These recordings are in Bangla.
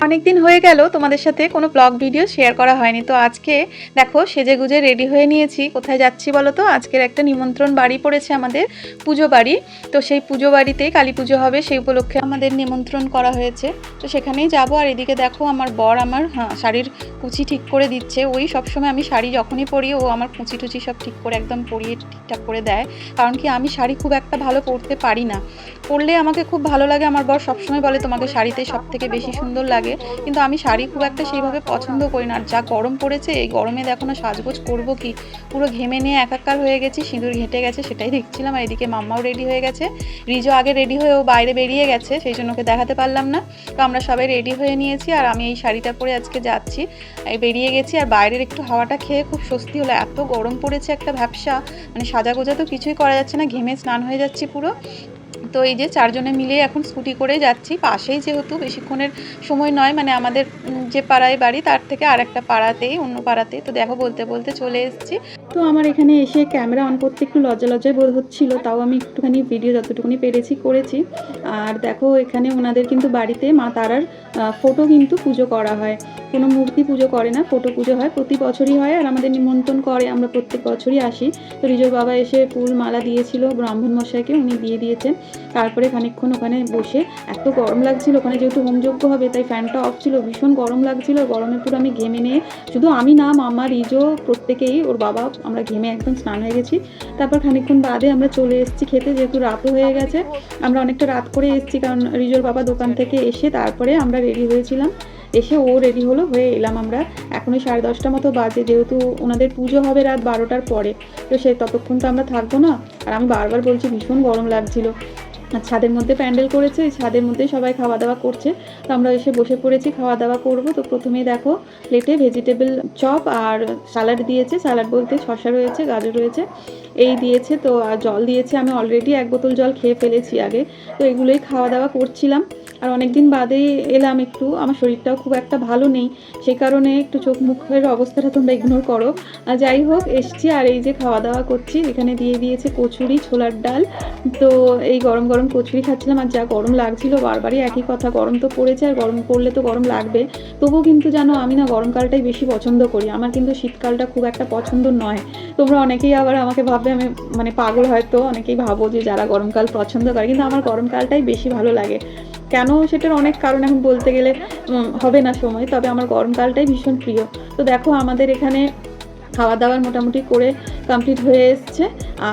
অনেক দিন হয়ে গেল তোমাদের সাথে কোনো ব্লগ ভিডিও শেয়ার করা হয়নি তো আজকে দেখো সেজে গুজে রেডি হয়ে নিয়েছি। কোথায় যাচ্ছি বলো তো? আজকের একটা নিমন্ত্রণ বাড়ি পড়েছে আমাদের পুজো বাড়ি। তো সেই পুজো বাড়িতেই কালী পুজো হবে সেই উপলক্ষে আমাদের নিমন্ত্রণ করা হয়েছে। তো সেখানেই যাব আর এদিকে দেখো আমার বর আমার হ্যাঁ, শাড়ির কুচি ঠিক করে দিচ্ছে। ওই সবসময় আমি শাড়ি যখনই পরি ও আমার কুচি টুচি সব ঠিক করে একদম পরিয়ে ঠিকঠাক করে দেয়। কারণ কি আমি শাড়ি খুব একটা ভালো পরতে পারি না। পরলে আমাকে খুব ভালো লাগে আমার বর সবসময় বলে তোমাকে শাড়িতে সব থেকে বেশি সুন্দর লাগে। কিন্তু আমি শাড়ি খুব একটা সেইভাবে পছন্দ করি না। আর যা গরম পড়েছে, এই গরমে দেখো না সাজগোজ করব কি? পুরো ঘেমে নিয়ে একাকার হয়ে গেছি, সিঁদুর ঘেটে গেছে, সেটাই দেখছিলাম। আর এদিকে মাম্মাও রেডি হয়ে গেছে। রিজো আগে রেডি হয়ে ও বাইরে বেরিয়ে গেছে, সেই জন্য ওকে দেখাতে পারলাম না। তো আমরা সবাই রেডি হয়ে নিয়েছি, আর আমি এই শাড়িটা পরে আজকে যাচ্ছি। বেরিয়ে গেছি, আর বাইরের একটু হাওয়াটা খেয়ে খুব স্বস্তি হলো। এত গরম পড়েছে একটা ভ্যাবসা। মানে সাজা গোজা তো কিছুই করা যাচ্ছে না, ঘেমে স্নান হয়ে যাচ্ছি পুরো। তো এই যে চারজনে মিলে এখন স্কুটি করে যাচ্ছি, পাশেই যেহেতু বেশিক্ষণের সময় নয় মানে আমাদের যে পাড়ায় বাড়ি তার থেকে আর একটা পাড়াতেই, অন্য পাড়াতেই, তো দেখো বলতে বলতে চলে এসেছি। তো আমার এখানে এসে ক্যামেরা অন করতে একটু লজ্জা লজ্জায় বোধ হচ্ছিল, তাও আমি একটুখানি ভিডিও যতটুকুনি পেরেছি করেছি। আর দেখো এখানে ওনাদের কিন্তু বাড়িতে মা তারার ফটো কিন্তু পুজো করা হয়। কোনো মূর্তি পুজো করে না ফটো পুজো হয়। প্রতি বছরই হয় আর আমাদের নিমন্ত্রণ করে, আমরা প্রত্যেক বছরই আসি। তো রিজোর বাবা এসে ফুল মালা দিয়েছিল, ব্রাহ্মণ মশাইকে উনি দিয়ে দিয়েছেন। তারপরে খানিকক্ষণ ওখানে বসে এত গরম লাগছিল, ওখানে যেহেতু হোমযজ্ঞ হবে, তাই ফ্যানটা অফ ছিল, ভীষণ গরম লাগছিল। গরমে পুরো আমি ঘেমে নিয়ে, শুধু আমি না, মামা, রিজো, প্রত্যেকেই, ওর বাবা, আমরা ঘেমে একদম স্নান হয়ে গেছি। তারপর খানিকক্ষণ বাদে আমরা চলে এসেছি খেতে, যেহেতু রাতও হয়ে গেছে। আমরা অনেকটা রাত করে এসেছি, কারণ রিজোর বাবা দোকান থেকে এসে তারপরে আমরা রেডি হয়েছিলাম। এসে ও রেডি হলো, হয়ে এলাম আমরা। এখন ওই সাড়ে দশটা মতো বাজে, যেহেতু ওনাদের পুজো হবে রাত বারোটার পরে। তো সে ততক্ষণ তো আমরা থাকব না। আর আমি বারবার বলছি, ভীষণ গরম লাগছিল। আর ছাদের মধ্যে প্যান্ডেল করেছে ছাদের মধ্যেই সবাই খাওয়া দাওয়া করছে। তো আমরা এসে বসে পড়েছি খাওয়া দাওয়া করব। তো প্রথমেই দেখো প্লেটে ভেজিটেবল চপ আর স্যালাড দিয়েছে। স্যালাড বলতে শসা রয়েছে, গাজর রয়েছে। এই দিয়েছে তো, আর জল দিয়েছে। আমি অলরেডি এক বোতল জল খেয়ে ফেলেছি আগে। তো এগুলোই খাওয়া দাওয়া করছিলাম। আর অনেক দিন বাদেই এলাম একটু। আমার শরীরটাও খুব একটা ভালো নেই। সেই কারণে একটু চোখ মুখের অবস্থাটা তোমরা ইগনোর করো। আর যাই হোক, এসছি আর এই যে খাওয়া দাওয়া করছি। এখানে দিয়ে দিয়েছে কচুরি, ছোলার ডাল। তো এই গরম গরম কচুরি খাচ্ছিলাম আর যা গরম লাগছিল বারবারই একই কথা। গরম তো পড়েছে আর গরম পড়লে তো গরম লাগবে। তবুও কিন্তু জানো, আমি না গরমকালটাই বেশি পছন্দ করি। আমার কিন্তু শীতকালটা খুব একটা পছন্দ নয়। তোমরা অনেকেই আবার আমাকে ভাববে, আমি মানে পাগল হয়তো। অনেকেই ভাবো যে যারা গরমকাল পছন্দ করে, কিন্তু আমার গরমকালটাই বেশি ভালো লাগে। কেন সেটার অনেক কারণ এখন বলতে গেলে হবে না সময়, তবে আমার গরমকালটাই ভীষণ প্রিয়। তো দেখো আমাদের এখানে খাওয়া দাওয়ার মোটামুটি করে কমপ্লিট হয়ে এসছে।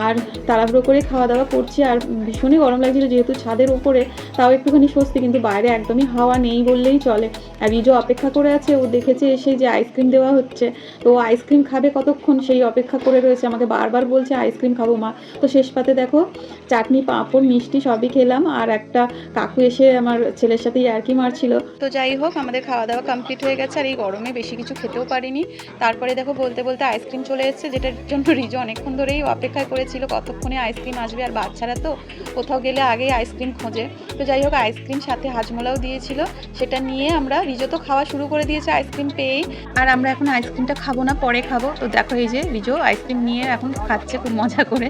আর তাড়াহুড়ো করে খাওয়া দাওয়া করছি। আর ভীষণই গরম লাগছিল যেহেতু ছাদের ওপরে তাও একটুখানি স্বস্তি, কিন্তু বাইরে একদমই হাওয়া নেই বললেই চলে। আর রিজো অপেক্ষা করে আছে, ও দেখেছে এসে যে আইসক্রিম দেওয়া হচ্ছে। তো আইসক্রিম খাবে কতক্ষণ? সেই অপেক্ষা করে রয়েছে। আমাকে বারবার বলছে, আইসক্রিম খাব মা। তো শেষ পাতে দেখো, চাটনি, পাঁপড়, মিষ্টি সবই খেলাম। আর একটা কাকু এসে আমার ছেলের সাথে ইয়ার্কি মারছিল। তো যাই হোক, আমাদের খাওয়া দাওয়া কমপ্লিট হয়ে গেছে। আর এই গরমে বেশি কিছু খেতেও পারিনি। তারপরে দেখো, বলতে বলতে আইসক্রিম চলে এসেছে, যেটার জন্য রিজো অনেকক্ষণ ধরেই অপেক্ষা করেছিল কতক্ষণে আইসক্রিম আসবে আর বাচ্চারা তো কোথাও গেলে আগেই আইসক্রিম খোঁজে। তো যাই হোক, আইসক্রিম সাথে হাজমোলাও দিয়েছিল। সেটা নিয়ে আমরা রিজো তো খাওয়া শুরু করে দিয়েছে আইসক্রিম পেয়েই। আর আমরা এখন আইসক্রিমটা খাব না, পরে খাব। তো দেখো এই যে রিজো আইসক্রিম নিয়ে এখন খাচ্ছে খুব মজা করে।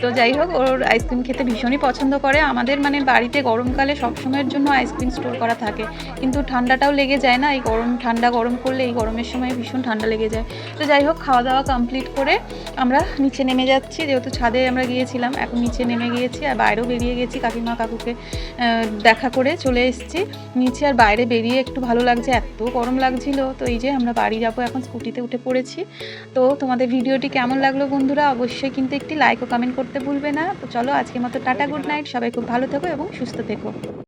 তো যাই হোক, ওর আইসক্রিম খেতে ভীষণই পছন্দ করে। আমাদের মানে বাড়িতে গরমকালে সবসময়ের জন্য আইসক্রিম স্টোর করা থাকে। কিন্তু ঠান্ডাটাও লেগে যায় না, এই গরম, ঠান্ডা গরম করলে এই গরমের সময় ভীষণ ঠান্ডা লেগে যায়। তো যাই হোক, খাওয়া দাওয়া কমপ্লিট করে আমরা নিচে নেমে যাচ্ছি, যেহেতু ছাদে আমরা গিয়েছিলাম, এখন নিচে নেমে গিয়েছি আর বাইরেও বেরিয়ে গেছি। কাকিমা কাকুকে দেখা করে চলে এসেছি। নিচে আর বাইরে বেরিয়ে একটু ভালো লাগছে, এত গরম লাগছিল। তো এই যে আমরা বাড়ি যাব এখন, স্কুটিতে উঠে পড়েছি। তো তোমাদের ভিডিওটি কেমন লাগল বন্ধুরা? অবশ্যই কিন্তু একটি লাইক ও কমেন্ট করতে ভুলবে না। তো চলো আজকের মতো টাটা গুড নাইট সবাই খুব ভালো থেকো এবং সুস্থ থেকো।